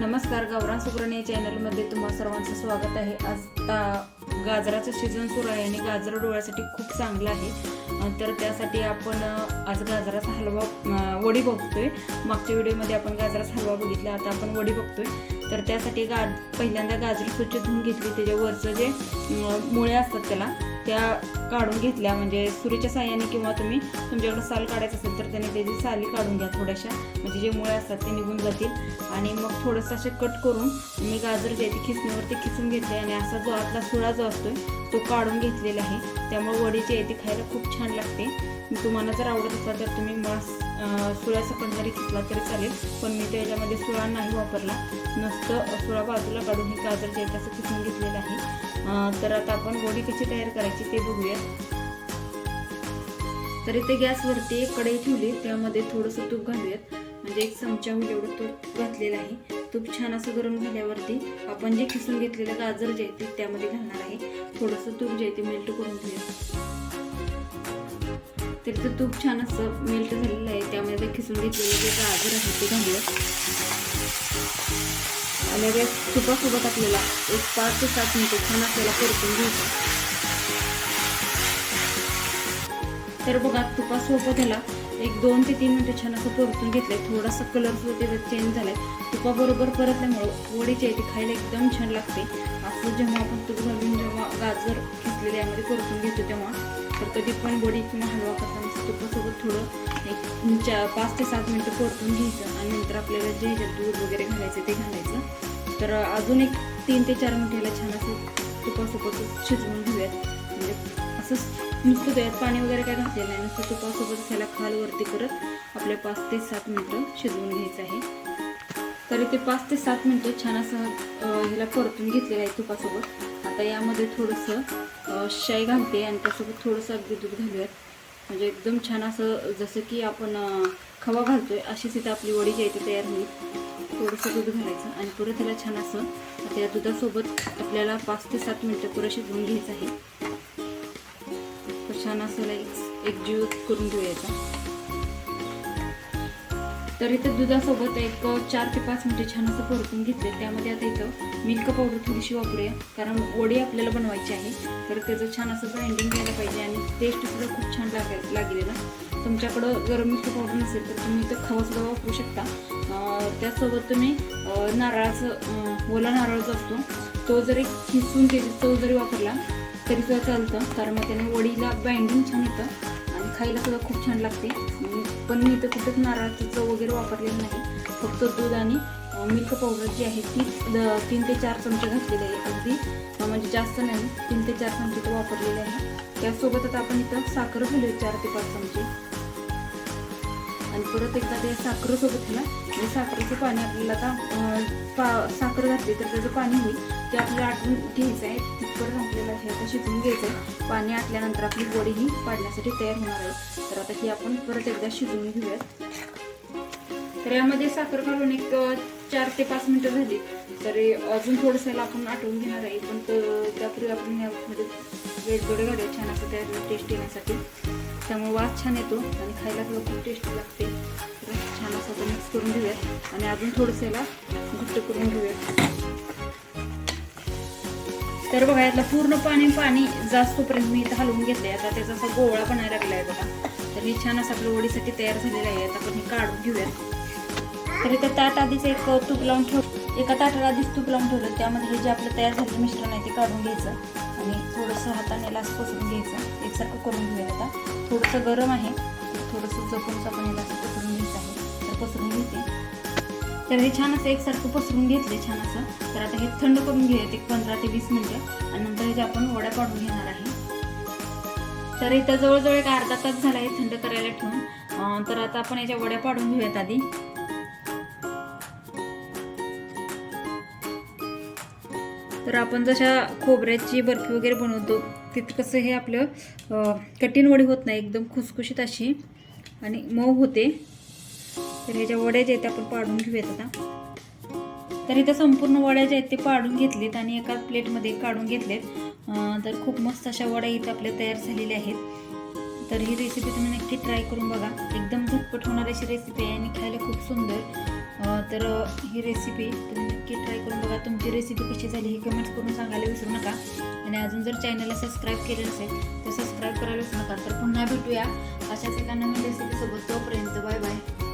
नमस्कार गावरान सुग्रण या चॅनलमध्ये तुम्हा सर्वांचं स्वागत आहे. आज ता गाजराचं सीझन सुरू आहे आणि गाजर डोळ्यासाठी खूप चांगलं आहे. तर त्यासाठी आपण आज गाजराचा हलवा वडी वडी बघतोय. मागच्या व्हिडिओमध्ये आपण गाजराचा हलवा बघितला आता आपण वडी बघतोय. तर त्यासाठी गा पहिल्यांदा गाजर स्वच्छ धुवून घेतली. त्याच्यावरचं जे मुळे असतात त्याला त्या काढून घेतल्या म्हणजे सुरीच्या साह्याने किंवा तुम्ही तुमच्याकडे साल काढायचं असेल तर त्याने त्याची साली काढून घ्या थोड्याशा. म्हणजे जे मुळे असतात ते निघून जातील. आणि मग थोडंसं असे कट करून मी गाजर जे आहे ते खिसणीवरती खिसून घेतले आणि असा जो आतला सुळा जो असतो तो काढून घेतलेला आहे. त्यामुळे वडी जी आहे ती खायला खूप छान लागते. तुम्हाला जर आवडत असेल तर तुम्ही मांस सुळ्यासकट जरी घेतला तरी चालेल. पण मी त्याच्यामध्ये सुळा नाही वापरला. नुसतं सुळा बाजूला काढून हे गाजर जे त्याचं किसून घेतलेलं आहे. तर आता आपण गोडी कशी तयार करायची ते बघूया तर इथे गॅसवरती एक कढई ठेवली. त्यामध्ये थोडंसं तूप घालूयात. म्हणजे एक चमचा होईल एवढं तूप घातलेलं आहे. तूप छान असं गरम झाल्यावरती आपण जे किसून घेतलेलं गाजर जे आहे ते त्यामध्ये घालणार आहे. थोडंसं तूप जे आहे ते मेल्ट करून घेऊया तर ते तूप छान असं मेल्ट झालेलं आहे. त्यामध्ये ते खिसून घेतलेलं जे गाजर आहे ते घालूया. आणि या तुपासोबत आपल्याला एक पाच ते सात मिनिटं छान आपल्याला परतून घ्यायचं तर बघा तुपासोबत ह्याला एक दोन ते तीन मिनिटं छान असं परतून घेतलंय. थोडासा कलर सुद्धा त्याचा चेंज झालाय तुपाबरोबर परतल्यामुळं वडीची आहे ती खायला एकदम छान लागते. असं जेव्हा आपण तूप घालून जेव्हा गाजर खिचलेले यामध्ये परतून घेतो तेव्हा. तर कधी पण बॉडी किंवा हलवा करताना तुपासोबत थोडं एक चार पाच ते सात मिनटं परतून घ्यायचं आणि नंतर आपल्याला जे ह्याच्यात दूध वगैरे घालायचं ते घालायचं. तर अजून एक तीन ते चार मिनिटाला छान असं तुपासोबत शिजवून घेऊयात. म्हणजे असं नुसतं त्यात पाणी वगैरे काय घातलेलं नाही नुसतं तुपासोबत त्याला खालवरती करत आपल्या पाच ते सात मिनटं शिजवून घ्यायचं आहे. तरी ते पाच ते सात मिनटं छान असं ह्याला परतून घेतलेलं आहे तुपासोबत. आता यामध्ये थोडंसं शाई घालते आणि त्यासोबत थोडंसं अगदी दूध घालूयात. म्हणजे एकदम छान असं जसं की आपण खवा घालतोय अशीच इथं आपली वडी जी आहे ती तयार होईल. थोडंसं दूध घालायचं आणि परत त्याला छान असं आता या दुधासोबत आपल्याला पाच ते सात मिनटं पुरं शिजवून घ्यायचं आहे. तर छान असं एक एक जीव करून घेऊयाचा तर इथं दुधासोबत एक चार ते पाच मिनटं छान असं परतून घेतले त्यामध्ये आता इथं मिल्क पावडर थोडीशी वापरूया. कारण वडी आपल्याला बनवायची आहे. तर त्याचं छान असं ग्राइंडिंग घ्यायला पाहिजे आणि टेस्ट सुद्धा खूप छान लागेल लागलेलं. तुमच्याकडं जर मिल्क पावडर नसेल तर तुम्ही इथं खवासुद्धा वापरू शकता. त्यासोबत तुम्ही नारळाचं ओला नारळ जो असतो तो जरी खिसून त्याची चव जरी वापरला तरी सुद्धा चालतं. कारण मग त्याने वडीला बाइंडिंग छान येतं आणि खायला सुद्धा खूप छान लागते. पण मी इथं कुठेच नारळाची चव वगैरे वापरलेली नाही. फक्त दूध आणि मिल्क पावडर जी आहे ती द- तीन ते चार चमचे घातलेले आहे अगदी. म्हणजे जास्त नाही तीन ते चार चमचे तर वापरलेले आहे. त्यासोबतच आपण इथं साखर घालूया चार ते पाच चमचे. आणि परत एकदा ते साखरेसोबत ना म्हणजे साखरेचं पाणी आपल्याला आता पा साखर घातली तर त्याचं पाणी होईल. ते आपल्याला आटवून घ्यायचं आहे तिथपर्यंत आपल्याला हे आता शिजवून घ्यायचं आहे. पाणी आटल्यानंतर आपली वडी ही पाडण्यासाठी तयार होणार आहे. तर आता ही आपण परत एकदा शिजवून घेऊयात. तर यामध्ये साखर घालून एक चार ते पाच मिनटं झाली. तरी अजून थोडंसं आपण आटवून घेणार आहे. पण त्यापूर्वी आपण यामध्ये वेलदोडे घालूया छान असं त्या टेस्ट येण्यासाठी. त्यामुळे वास छान येतो आणि खायला थोडं खूप टेस्टी लागते. तर छान असं आपण मिक्स करून घेऊयात. आणि अजून थोडंसं याला घट्ट करून घेऊयात. तर बघा यातलं पूर्ण पाणी पाणी जास्तपर्यंत मी इथं हलवून घेतलंय. आता त्याचा असा गोळा बनायला लागला आहे बघा. तर हे छान असं आपल्या वडीसाठी तयार झालेलं आहे. आता आपण हे काढून घेऊयात. तर इथं ताट आधीच एक तूप लावून ठेव एका ताटाला आधीच तूप लावून ठेवलं. त्यामध्ये हे जे आपलं तयार झालेलं मिश्रण आहे ते काढून घ्यायचं. आणि थोडंसं हाताने लास पसरून घ्यायचं. एकसारखं करून घेऊयात आता. थोडंसं गरम आहे. थोडंसं जपून आपण याला असं पसरून घ्यायचं आहे. तर पसरून घेते. तर हे छान असं एकसारखं पसरून घेतले छान असं. तर आता हे थंड करून घेऊयात एक पंधरा ते वीस मिनिटं. आणि नंतर ह्याच्या आपण वड्या पाडून घेणार आहे. तर इथं जवळजवळ एक अर्धा तास झाला आहे थंड करायला ठेवून. तर आता आपण याच्या वड्या पाडून घेऊयात आधी. तर आपण जशा खोबऱ्याची बर्फी वगैरे बनवतो तिथं कसं हे आपलं कठीण वडी होत नाही एकदम खुसखुशीत अशी. आणि मऊ होते. तर ह्याच्या वड्या ज्या आहेत त्या आपण पाडून घेऊयात आता. तर इथं संपूर्ण वड्या ज्या आहेत ते पाडून घेतलेत आणि एका प्लेटमध्ये काढून घेतलेत. तर खूप मस्त अशा वड्या इथं आपल्या तयार झालेल्या आहेत. तर ही रेसिपी तुम्ही नक्की ट्राय करून बघा. एकदम झटपट होणारी अशी रेसिपी आहे आणि खायला खूप सुंदर. तर ही रेसिपी तुम्ही नक्की ट्राय करून बघा. तुमची रेसिपी कशी झाली हे कमेंट्स करून सांगायला विसरू नका. आणि अजून जर चॅनलला सबस्क्राईब केलं नसेल तर सबस्क्राईब करायला विसरू नका. तर पुन्हा भेटूया. अशाच एका नवीन रेसिपीसोबत तोपर्यंत बाय बाय